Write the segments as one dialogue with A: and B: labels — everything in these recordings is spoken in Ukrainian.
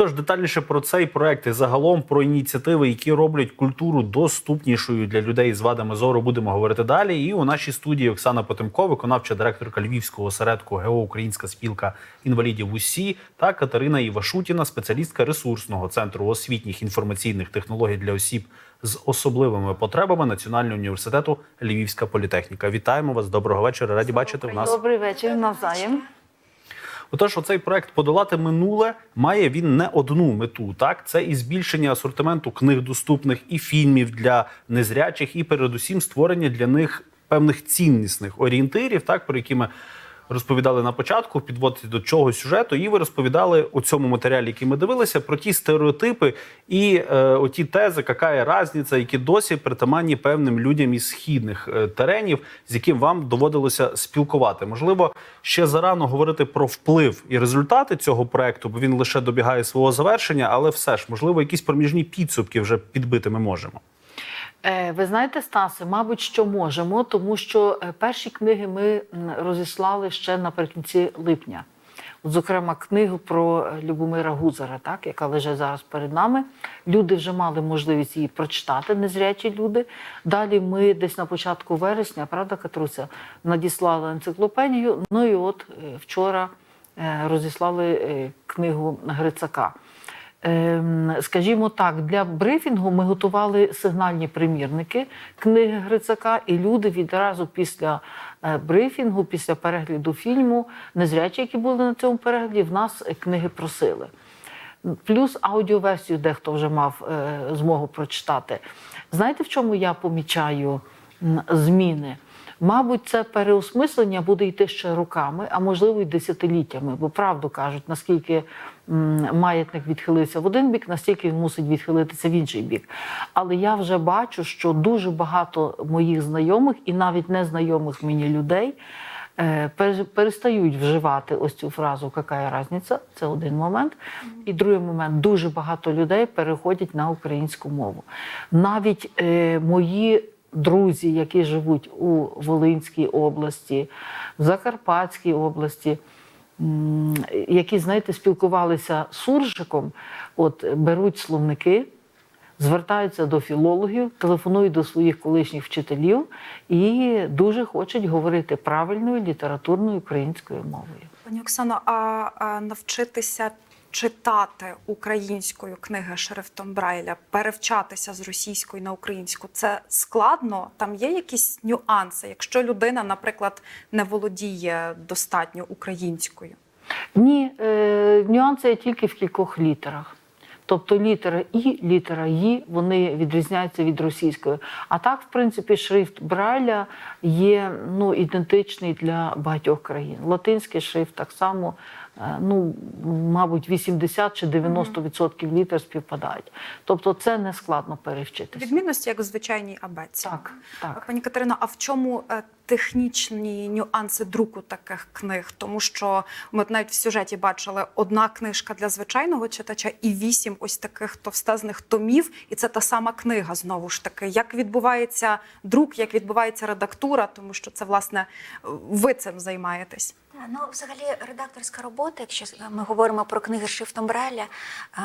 A: Отож, детальніше про цей проект і загалом про ініціативи, які роблять культуру доступнішою для людей з вадами зору, будемо говорити далі. І у нашій студії Оксана Потемко, виконавча директорка Львівського осередку ГЕО Українська спілка інвалідів УСІ та Катерина Івашутіна, спеціалістка ресурсного центру освітніх інформаційних технологій для осіб з особливими потребами Національного університету Львівська політехніка. Вітаємо вас. Доброго вечора. Раді бачити в нас.
B: Добрий вечір, навзаєм.
A: Отож, оцей проект подолати минуле має він не одну мету. Так, це і збільшення асортименту книг доступних, і фільмів для незрячих, і передусім створення для них певних ціннісних орієнтирів, так про які ми розповідали на початку, підводити до чого сюжету. І ви розповідали у цьому матеріалі, який ми дивилися, про ті стереотипи і е, оті тези, яка є різниця, які досі притаманні певним людям із східних е, теренів, з яким вам доводилося спілкувати. Можливо, ще зарано говорити про вплив і результати цього проекту, бо він лише добігає свого завершення, але все ж можливо, якісь проміжні підсумки вже підбити ми можемо.
B: Е, Ви знаєте, Стасе, мабуть, що можемо, тому що е, перші книги ми розіслали ще наприкінці липня. От, зокрема, книгу про е, Любомира Гузара, так, яка лежить зараз перед нами. Люди вже мали можливість її прочитати, незрячі люди. Далі ми десь на початку вересня, правда, Катруся, надіслали енциклопедію. Ну і от вчора розіслали книгу Грицака. Ем, Скажімо так, для брифінгу ми готували сигнальні примірники книги Грицака, і люди відразу після е, брифінгу, після перегляду фільму, незрячі, які були на цьому перегляді, в нас е, книги просили. Плюс аудіоверсію дехто вже мав е, змогу прочитати. Знаєте, в чому я помічаю зміни? Мабуть, це переосмислення буде йти ще роками, а можливо й десятиліттями. Бо правду кажуть, наскільки маятник відхилився в один бік, настільки він мусить відхилитися в інший бік. Але я вже бачу, що дуже багато моїх знайомих і навіть незнайомих мені людей е, перестають вживати ось цю фразу «какая різниця?» – це один момент. І другий момент дуже багато людей переходять на українську мову. Навіть е, мої друзі, які живуть у Волинській області, в Закарпатській області. Які, знаєте, спілкувалися суржиком, от беруть словники, звертаються до філологів, телефонують до своїх колишніх вчителів і дуже хочуть говорити правильною літературною українською мовою.
C: Пані Оксано, а навчитися читати українською книги шрифтом Брайля, перевчатися з російської на українську це складно? Там є якісь нюанси, якщо людина, наприклад, не володіє достатньо українською?
B: Ні, е, нюанси є тільки в кількох літерах. Тобто літера І, літера І, вони відрізняються від російської. А так, в принципі, шрифт Брайля є ну, ідентичний для багатьох країн. Латинський шрифт так само, ну, мабуть, 80 чи 90% літер співпадають. Тобто це не складно перевчитися.
C: Відмінності як в звичайній абетці.
B: Так, так.
C: Пані Катерино, а в чому е, технічні нюанси друку таких книг? Тому що ми навіть в сюжеті бачили одна книжка для звичайного читача і вісім ось таких товстезних томів, і це та сама книга знову ж таки. Як відбувається друк, як відбувається редактура, тому що це власне ви цим займаєтесь.
D: Та, Ну, взагалі, редакторська робота, якщо ми говоримо про книги шрифтом Брайля,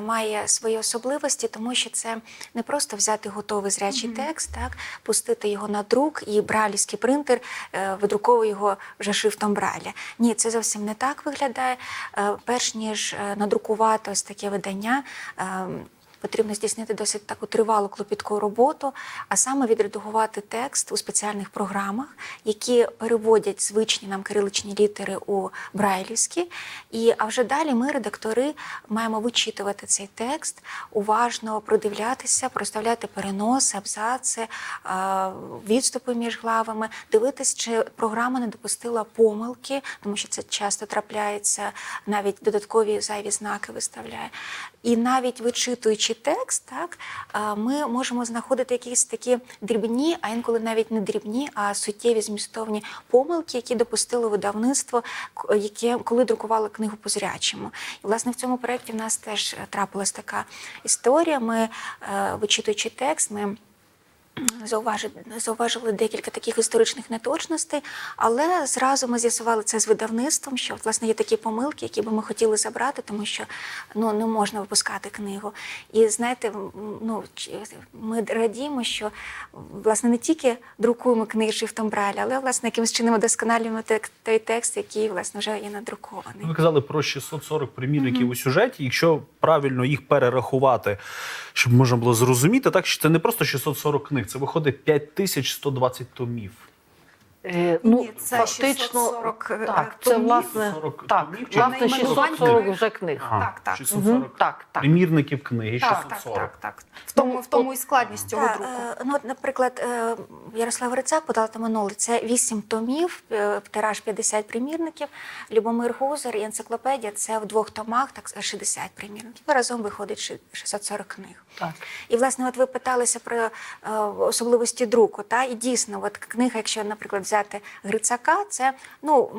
D: має свої особливості, тому що це не просто взяти готовий зрячий текст, так, пустити його на друк, і брайлівський принтер е, видруковує його вже шрифтом Брайля. Ні, це зовсім не так виглядає. Е, Перш ніж е, надрукувати ось таке видання. Потрібно здійснити досить таку тривалу клопітку роботу, а саме відредагувати текст у спеціальних програмах, які переводять звичні нам кириличні літери у брайлівські. І а вже далі ми, редактори, маємо вичитувати цей текст, уважно продивлятися, проставляти переноси, абзаци, е, відступи між главами, дивитись, чи програма не допустила помилки, тому що це часто трапляється, навіть додаткові зайві знаки виставляє. І навіть вичитуючи текст, так е, ми можемо знаходити якісь такі дрібні, а інколи навіть не дрібні, а суттєві змістовні помилки, які допустило видавництво, яке коли друкувало книгу по зрячому. І власне в цьому проєкті в нас теж трапилась така історія. Ми, е, вичитуючи текст, ми зауважили, зауважили декілька таких історичних неточностей, але зразу ми з'ясували це з видавництвом, що власне є такі помилки, які би ми хотіли забрати, тому що ну не можна випускати книгу. І знаєте, ну ми радіємо, що власне не тільки друкуємо книги шрифтом Брайля, але власне якимось чином удосконалюємо той текст, який власне вже є надрукований.
A: Ви казали про 640 примірників у сюжеті. Якщо правильно їх перерахувати, щоб можна було зрозуміти, так що це не просто 640 книг, це виходить 5120 томів.
B: Е, ну,
C: Ні, це
B: фактично,
C: 640, е,
B: так, це
C: томів.
B: власне,
A: 40
B: так,
A: томів чи
B: власне
C: 640
B: 640
A: книг?
B: вже книг.
A: Ага,
C: Так, так.
A: 640
B: Мгм, так, так.
A: примірників книги,
C: Так,
A: 640.
C: так, так, так. В тому, в тому і складність цього
D: Так,
C: друку.
D: е, ну, от, наприклад, е, Ярослав Рицак подала там минуле. Це 8 томів, е, тираж 50 примірників. Любомир Гузар і енциклопедія це в двох томах, так 60 примірників. Разом виходить ши- 640 книг.
B: Так.
D: І, власне, от ви питалися про е, особливості друку. Та? І дійсно, от книга, якщо, наприклад, взяти Грицака, це ну,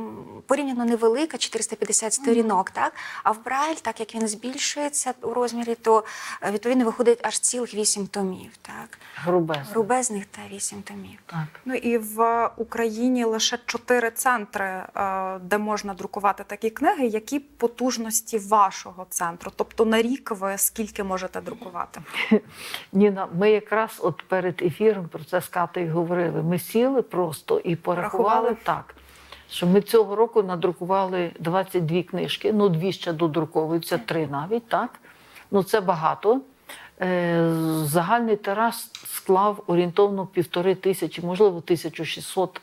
D: порівняно невелика, 450 сторінок. Так? А в Брайль, так як він збільшується у розмірі, то е, відповідно виходить аж цілих 8 томів. Так?
B: Грубезно.
D: Грубезних та 8 томів.
B: Так.
C: Ну і в Україні лише чотири центри, е, де можна друкувати такі книги. Які потужності вашого центру? Тобто на рік ви скільки можете друкувати?
B: Ніна, ми якраз от перед ефіром про це з Катою говорили. Ми сіли просто і порахували так, що ми цього року надрукували 22 книжки, ну дві ще додруковуються, три навіть, так? Ну це багато. Е, Загальний тираж склав орієнтовно півтори тисячі, можливо, 1600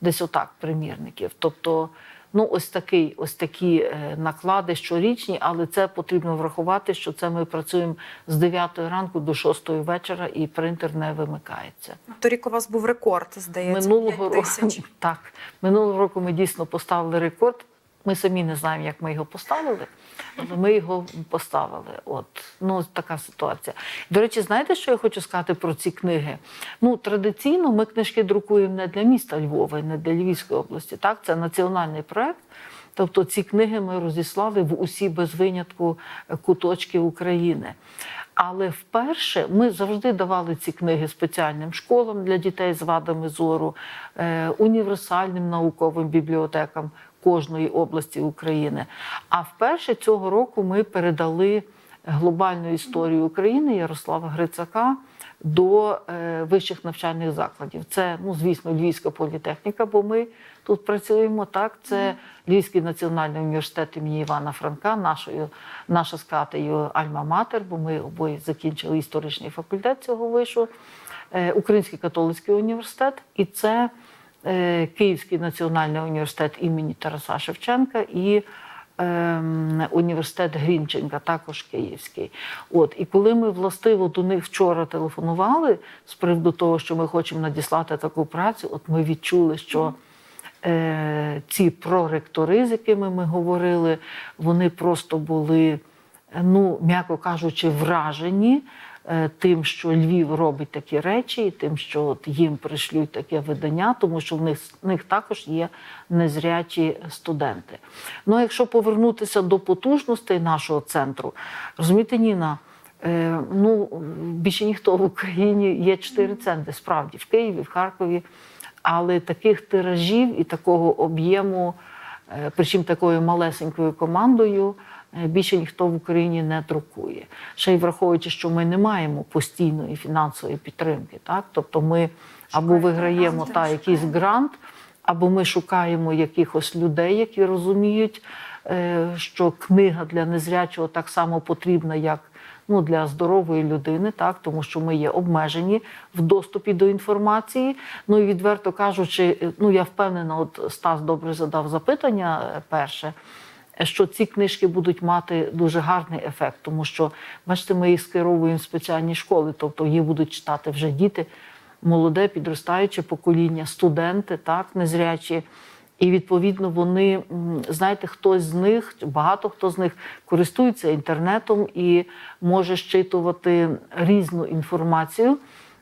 B: десь отак примірників. Тобто, ну ось такий, ось такі е, наклади щорічні, але це потрібно врахувати, що це ми працюємо з 9 ранку до 6 вечора, і принтер не вимикається.
C: Торік у вас був рекорд, здається,
B: Минулого
C: 5
B: року так, минулого року ми дійсно поставили рекорд. Ми самі не знаємо, як ми його поставили, але ми його поставили. От ну така ситуація. До речі, знаєте, що я хочу сказати про ці книги? Ну традиційно ми книжки друкуємо не для міста Львова, не для Львівської області. Так, це національний проект. Тобто ці книги ми розіслали в усі без винятку е, куточки України. Але вперше ми завжди давали ці книги спеціальним школам для дітей з вадами зору, е, універсальним науковим бібліотекам кожної області України. А вперше цього року ми передали глобальну історію України Ярослава Грицака до е, вищих навчальних закладів. Це, ну, звісно, Львівська політехніка, бо ми тут працюємо. Так, це Львівський національний університет імені Івана Франка, нашою, наша з Катею Альма-Матер, бо ми обоє закінчили історичний факультет цього вишу, е, Український католицький університет, і це Київський національний університет імені Тараса Шевченка і ем, університет Грінченка, також київський. От і коли ми властиво до них вчора телефонували з приводу того, що ми хочемо надіслати таку працю, от ми відчули, що. Е, ці проректори, з якими ми говорили, вони просто були, ну, м'яко кажучи, вражені е, тим, що Львів робить такі речі, і тим, що от їм пришлють таке видання, тому що в них, в них також є незрячі студенти. Ну, якщо повернутися до потужностей нашого центру, розумієте, Ніна. Е, ну, більше ніхто в Україні є чотири центри, справді в Києві, в Харкові, але таких тиражів і такого об'єму, е, причому такою малесенькою командою, е, більше ніхто в Україні не друкує. Ще й враховуючи, що ми не маємо постійної фінансової підтримки. Так? Тобто ми або виграємо та, якийсь грант, або ми шукаємо якихось людей, які розуміють, е, що книга для незрячого так само потрібна, як ну, для здорової людини, так, тому що ми є обмежені в доступі до інформації. Ну і відверто кажучи, е, ну я впевнена, от Стас добре задав запитання е, перше. Що ці книжки будуть мати дуже гарний ефект, тому що, бачите, ми їх скеровуємо в спеціальні школи, тобто їх будуть читати вже діти, молоде, підростаюче покоління, студенти, так, незрячі. І відповідно вони, знаєте, хтось з них, багато хто з них користується інтернетом і може щитувати різну інформацію,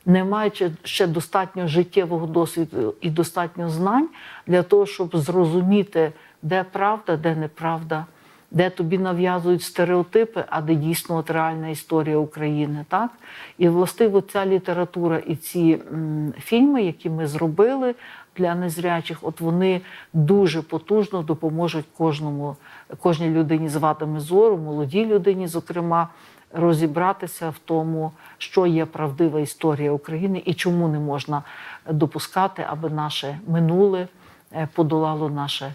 B: не маючи ще достатньо життєвого досвіду і достатньо знань для того, щоб зрозуміти, де правда, де неправда де тобі нав'язують стереотипи, а де дійсно от реальна історія України. Так? І властиво ця література і ці м, фільми, які ми зробили для незрячих, от вони дуже потужно допоможуть кожному, кожній людині з вадами зору, молодій людині, зокрема, розібратися в тому, що є правдива історія України і чому не можна допускати, аби наше минуле е, подолало наше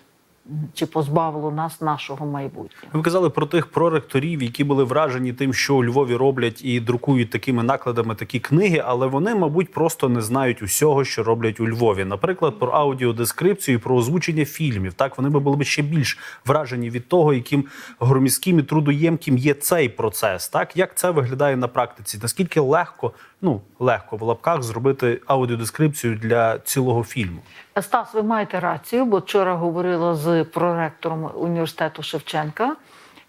B: чи позбавило нас нашого майбутнього.
A: Ви казали про тих проректорів, які були вражені тим, що у Львові роблять і друкують такими накладами такі книги, але вони, мабуть, просто не знають усього, що роблять у Львові. Наприклад, про аудіодескрипцію, і про озвучення фільмів. Так вони би були б ще більш вражені від того, яким громіським і трудоємким є цей процес. Так як це виглядає на практиці? Наскільки легко, ну легко в лапках зробити аудіодескрипцію для цілого фільму?
B: Стас, ви маєте рацію, бо вчора говорила з проректором університету Шевченка,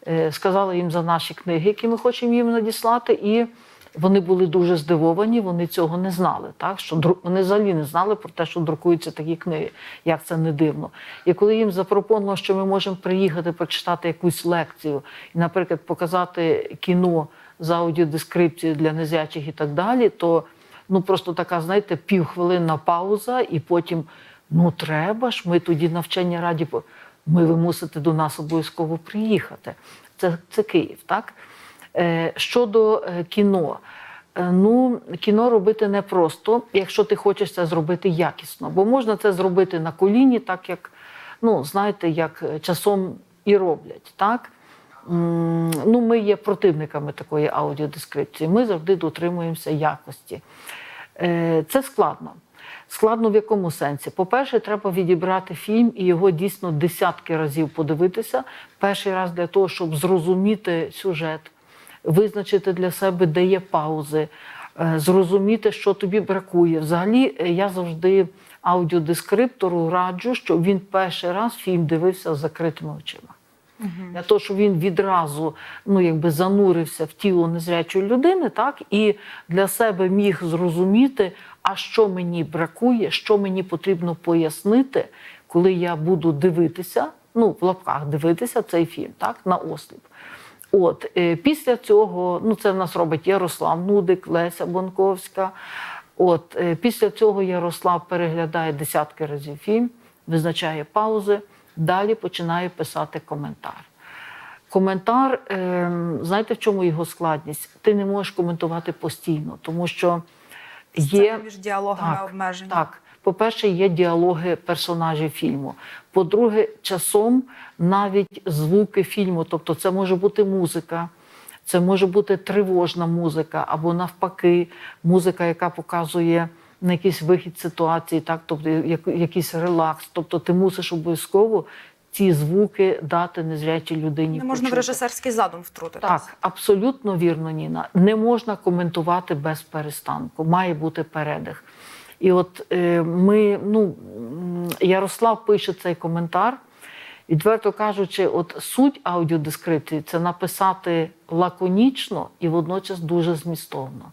B: е, сказала їм за наші книги, які ми хочемо їм надіслати, і вони були дуже здивовані, вони цього не знали. Так? Що вони взагалі не знали про те, що друкуються такі книги, як це не дивно. І коли їм запропонували, що ми можемо приїхати прочитати якусь лекцію і, наприклад, показати кіно з аудіодескрипцією для незрячих і так далі, то ну просто така, знаєте, півхвилинна пауза, і потім ну треба ж, ми тоді навчання раді, ми ви мусите до нас обов'язково приїхати. Це, це Київ, так? Е, щодо е, кіно. Е, Ну, кіно робити непросто, якщо ти хочеш це зробити якісно. Бо можна це зробити на коліні, так як, ну, знаєте, як е, часом і роблять. Так? Ну, ми є противниками такої аудіодескрипції. Ми завжди дотримуємося якості. Це складно. Складно в якому сенсі? По-перше, треба відібрати фільм і його дійсно десятки разів подивитися. Перший раз для того, щоб зрозуміти сюжет, визначити для себе, де є паузи, е, зрозуміти, що тобі бракує. Взагалі, е, я завжди аудіодескриптору раджу, щоб він перший раз фільм дивився з закритими очима. Для того, щоб він відразу ну, якби занурився в тіло незрячої людини, так, і для себе міг зрозуміти, а що мені бракує, що мені потрібно пояснити, коли я буду дивитися, ну, в лапках дивитися цей фільм, так, на осліп. От, е, після цього, ну це в нас робить Ярослав Нудик, Леся Бонковська. От, е, після цього Ярослав переглядає десятки разів фільм, визначає паузи, далі починає писати коментар. Коментар, е, знаєте, в чому його складність? Ти не можеш коментувати постійно, тому що є
C: між діалогами
B: Так,
C: обмежені.
B: Так. По-перше, є діалоги персонажів фільму. По-друге, часом навіть звуки фільму, тобто це може бути музика, це може бути тривожна музика, або навпаки, музика, яка показує на якийсь вихід ситуації, так, тобто якийсь релакс. Тобто ти мусиш обов'язково ці звуки дати незрячій людині.
C: Не можна в режисерський задум втрутитися.
B: Так, абсолютно вірно, Ніна. Не можна коментувати без перестанку. Має бути передих. І от е, ми, ну Ярослав пише цей коментар. Відверто кажучи, от суть аудіодескрипції це написати лаконічно і водночас дуже змістовно.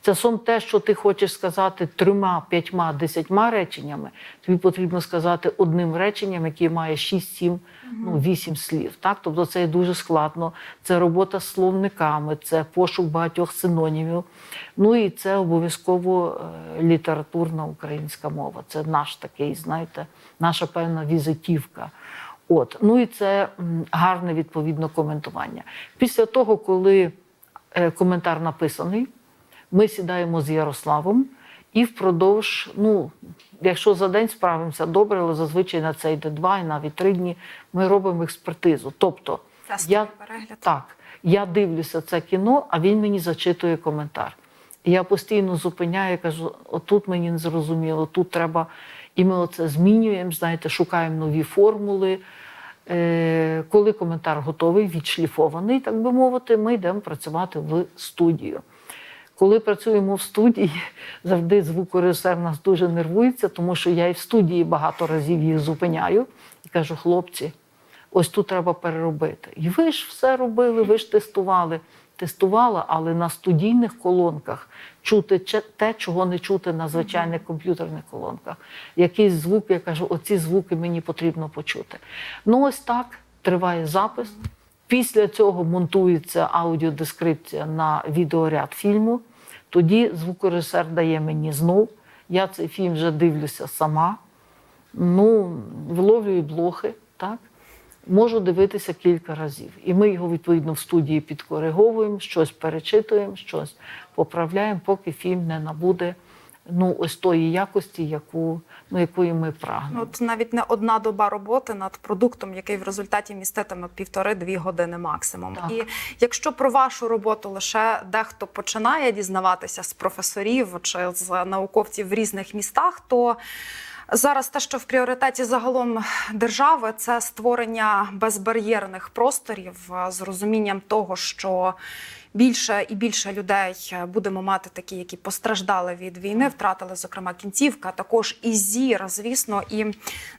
B: Це сом те, що ти хочеш сказати трьома, п'ятьма, десятьма реченнями, тобі потрібно сказати одним реченням, яке має 6, 7, ну, 8 слів. Так? Тобто це є дуже складно. Це робота з словниками, це пошук багатьох синонімів. Ну і це обов'язково е, літературна українська мова. Це наш такий, знаєте, наша певна візитівка. От. Ну і це гарне відповідно коментування. Після того, коли е, коментар написаний, ми сідаємо з Ярославом і впродовж, ну, якщо за день справимося добре, але зазвичай на це йде два і навіть три дні, ми робимо експертизу. Тобто, я,
C: перегляд.
B: так, я дивлюся це кіно, а він мені зачитує коментар. Я постійно зупиняю, кажу, отут мені не зрозуміло, тут треба. І ми оце змінюємо, знаєте, шукаємо нові формули. Е, коли коментар готовий, відшліфований, так би мовити, ми йдемо працювати в студію. Коли працюємо в студії, завжди звукорежисер нас дуже нервується, тому що я і в студії багато разів їх зупиняю і кажу: хлопці, ось тут треба переробити. І ви ж все робили, ви ж тестували. Тестувала, але на студійних колонках чути те, чого не чути на звичайних комп'ютерних колонках. Якийсь звук, я кажу, оці звуки мені потрібно почути. Ну, ось так. триває запис. Після цього монтується аудіодескрипція на відеоряд фільму. Тоді звукорежисер дає мені знов. Я цей фільм вже дивлюся сама. Ну, виловлюю блохи, так? Можу дивитися кілька разів. І ми його відповідно в студії підкориговуємо, щось перечитуємо, щось поправляємо, поки фільм не набуде ну, ось тої якості, яку, ну, якої ми
C: Ну,
B: прагнемо.
C: От навіть не одна доба роботи над продуктом, який в результаті міститиме півтори-дві години максимум.
B: Так.
C: І якщо про вашу роботу лише дехто починає дізнаватися з професорів чи з науковців в різних містах, то Зараз те, що в пріоритеті загалом держави, це створення безбар'єрних просторів е, з розумінням того, що більше і більше людей е, будемо мати такі, які постраждали від війни, втратили зокрема кінцівка, також і зір, звісно. І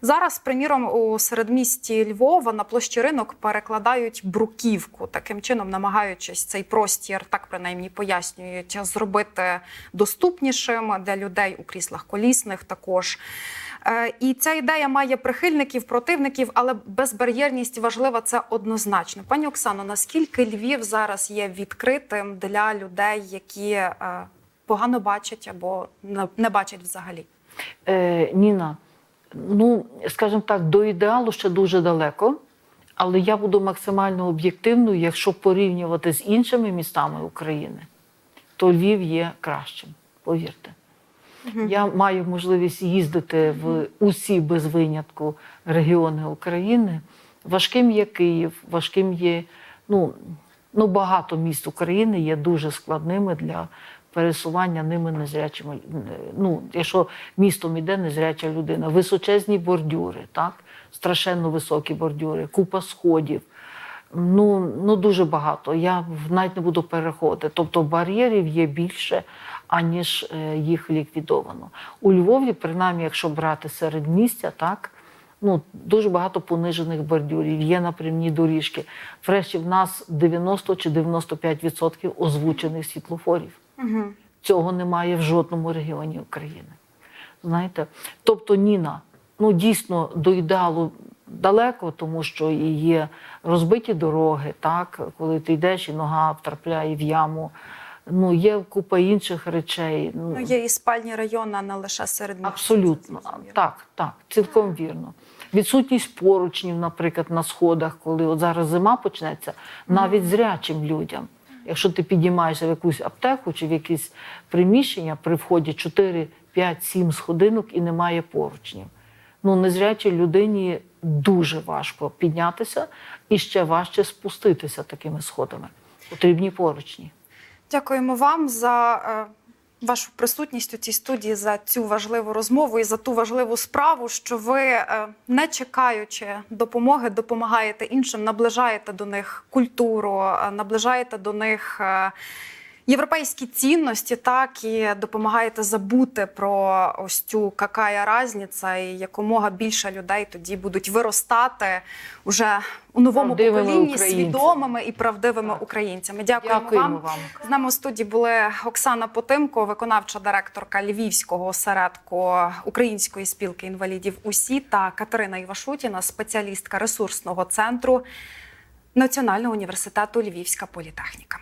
C: зараз, приміром, у середмісті Львова на площі ринок перекладають бруківку, таким чином намагаючись цей простір, так принаймні пояснюють, зробити доступнішим для людей у кріслах колісних також. Е, І ця ідея має прихильників, противників, але безбар'єрність важлива це однозначно. Пані Оксано, наскільки Львів зараз є відкритим для людей, які е, погано бачать або не- бачать взагалі?
B: Е, Ніна, ну, скажімо так, до ідеалу ще дуже далеко, але я буду максимально об'єктивною, якщо порівнювати з іншими містами України, то Львів є кращим, повірте. Я маю можливість їздити в усі без винятку регіони України. Важким є Київ, важким є ну, ну, багато міст України є дуже складними для пересування ними незрячими. Ну, якщо містом іде незряча людина, височезні бордюри, так? страшенно високі бордюри, купа сходів. Ну, ну дуже багато. Я навіть не буду переходити. Тобто бар'єрів є більше, аніж е, їх ліквідовано. У Львові, принаймні, якщо брати середмістя, так. Ну, дуже багато понижених бордюрів, є напрямні доріжки. Врешті в нас 90 чи 95% озвучених світлофорів.
C: Угу.
B: Цього немає в жодному регіоні України. Знаєте? Тобто, Ніна, ну дійсно до ідеалу далеко, тому що і є розбиті дороги, так, коли ти йдеш і нога втрапляє в яму. Ну, є купа інших речей.
C: Ну, є і спальні райони, а не лише серед міст.
B: Абсолютно, так, так, цілком вірно. Відсутність поручнів, наприклад, на сходах, коли от зараз зима почнеться, навіть зрячим людям. Якщо ти підіймаєшся в якусь аптеку чи в якесь приміщення, при вході 4, 5, 7 сходинок і немає поручнів. Ну, незрячій людині дуже важко піднятися і ще важче спуститися такими сходами. Потрібні поручні.
C: Дякуємо вам за е, вашу присутність у цій студії, за цю важливу розмову і за ту важливу справу, що ви, е, не чекаючи допомоги, допомагаєте іншим, наближаєте до них культуру, е, наближаєте до них. Європейські цінності, так і допомагаєте забути про ось цю какая разниця, і якомога більше людей тоді будуть виростати уже у новому
B: Правдивими
C: поколінні
B: українцями.
C: свідомими і правдивими
B: Так.
C: українцями. Дякуємо,
B: Дякуємо
C: вам.
B: вам.
C: З нами у студії були Оксана Потимко, виконавча директорка Львівського осередку Української спілки інвалідів УСІ та Катерина Івашутіна, спеціалістка ресурсного центру Національного університету Львівська політехніка.